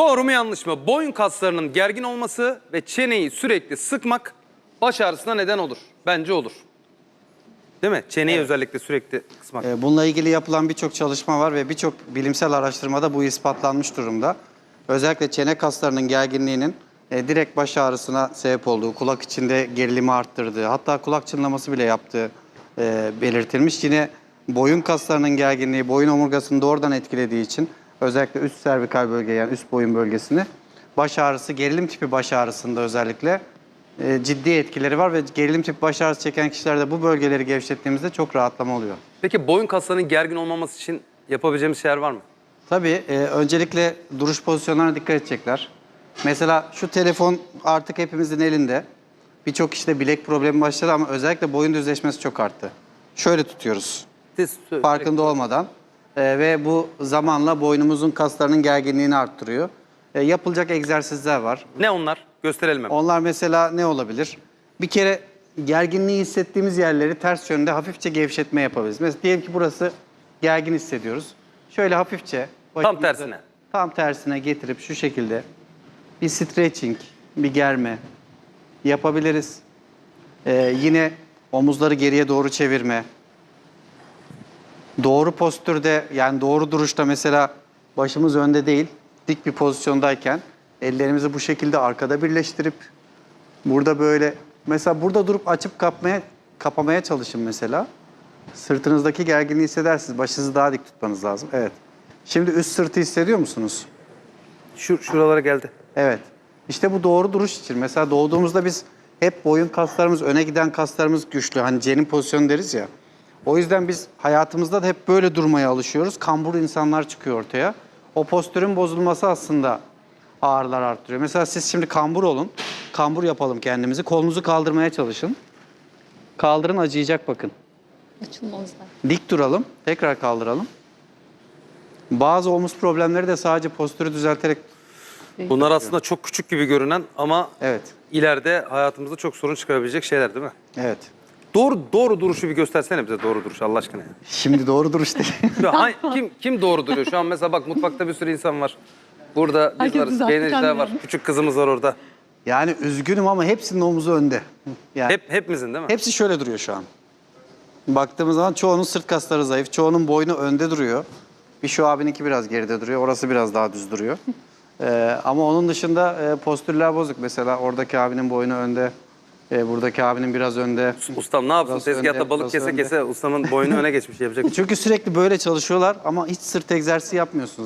Doğru mu yanlış mı? Boyun kaslarının gergin olması ve çeneyi sürekli sıkmak baş ağrısına neden olur. Bence olur. Değil mi? Çeneyi özellikle sürekli kısmak. Ee, Bununla ilgili yapılan birçok çalışma var ve birçok bilimsel araştırmada bu ispatlanmış durumda. Özellikle çene kaslarının gerginliğinin e, direkt baş ağrısına sebep olduğu, kulak içinde gerilimi arttırdığı, hatta kulak çınlaması bile yaptığı e, belirtilmiş. Yine boyun kaslarının gerginliği, boyun omurgasını doğrudan etkilediği için özellikle üst servikal bölge yani üst boyun bölgesini baş ağrısı, gerilim tipi baş ağrısında özellikle e, ciddi etkileri var ve gerilim tipi baş ağrısı çeken kişilerde bu bölgeleri gevşettiğimizde çok rahatlama oluyor. Peki boyun kaslarının gergin olmaması için yapabileceğimiz şeyler var mı? Tabii e, öncelikle duruş pozisyonlarına dikkat edecekler. Mesela şu telefon artık hepimizin elinde. Birçok kişide bilek problemi başladı ama özellikle boyun düzleşmesi çok arttı. Şöyle tutuyoruz Siz farkında olmadan E, ve bu zamanla boynumuzun kaslarının gerginliğini arttırıyor. E, yapılacak egzersizler var. Ne onlar? Gösterelim hemen. Onlar mesela ne olabilir? Bir kere gerginliği hissettiğimiz yerleri ters yönde hafifçe gevşetme yapabiliriz. Mesela diyelim ki burası gergin hissediyoruz. Şöyle hafifçe başımızı tersine. Tam tersine getirip şu şekilde bir stretching, bir germe yapabiliriz. Ee, yine omuzları geriye doğru çevirme. Doğru postürde yani doğru duruşta mesela başımız önde değil, dik bir pozisyondayken ellerimizi bu şekilde arkada birleştirip burada böyle mesela burada durup açıp kapmaya kapamaya çalışın mesela. Sırtınızdaki gerginliği hissedersiniz. Başınızı daha dik tutmanız lazım. Evet. Şimdi üst sırtı hissediyor musunuz? Şu şuralara geldi. Evet. İşte bu doğru duruş için. Mesela doğduğumuzda biz hep boyun kaslarımız, öne giden kaslarımız güçlü. Hani cenin pozisyonu deriz ya. O yüzden biz hayatımızda da hep böyle durmaya alışıyoruz. Kambur insanlar çıkıyor ortaya. O postürün bozulması aslında ağrılar arttırıyor. Mesela siz şimdi kambur olun. Kambur yapalım kendimizi. Kolunuzu kaldırmaya çalışın. Kaldırın acıyacak bakın. Açılmazlar. Dik duralım. Tekrar kaldıralım. Bazı omuz problemleri de sadece postürü düzelterek Bunlar aslında çok küçük gibi görünen ama Evet. ileride hayatımızda çok sorun çıkarabilecek şeyler değil mi? Evet. Doğru doğru duruşu bir göstersene bize doğru duruş Allah aşkına. Şimdi doğru duruş değil. Şu an kim kim doğru duruyor? Şu an mesela bak mutfakta bir sürü insan var. Burada biz Herkes varız, kendini. var. Küçük kızımız var orada. Yani üzgünüm ama hepsinin omuzu önde. Yani Hep hepimizin değil mi? hepsi şöyle duruyor şu an. Baktığımız zaman çoğunun sırt kasları zayıf, çoğunun boynu önde duruyor. Bir şu abininki biraz geride duruyor, orası biraz daha düz duruyor. Ee, ama onun dışında e, postürler bozuk. Mesela oradaki abinin boynu önde, e, buradaki abinin biraz önde. Ustam ne yapsın? Burası Tezgahta balık kese önde. kese ustamın boynu öne geçmiş yapacak. bir şey yok. Çünkü sürekli böyle çalışıyorlar ama hiç sırt egzersizi yapmıyorsunuz.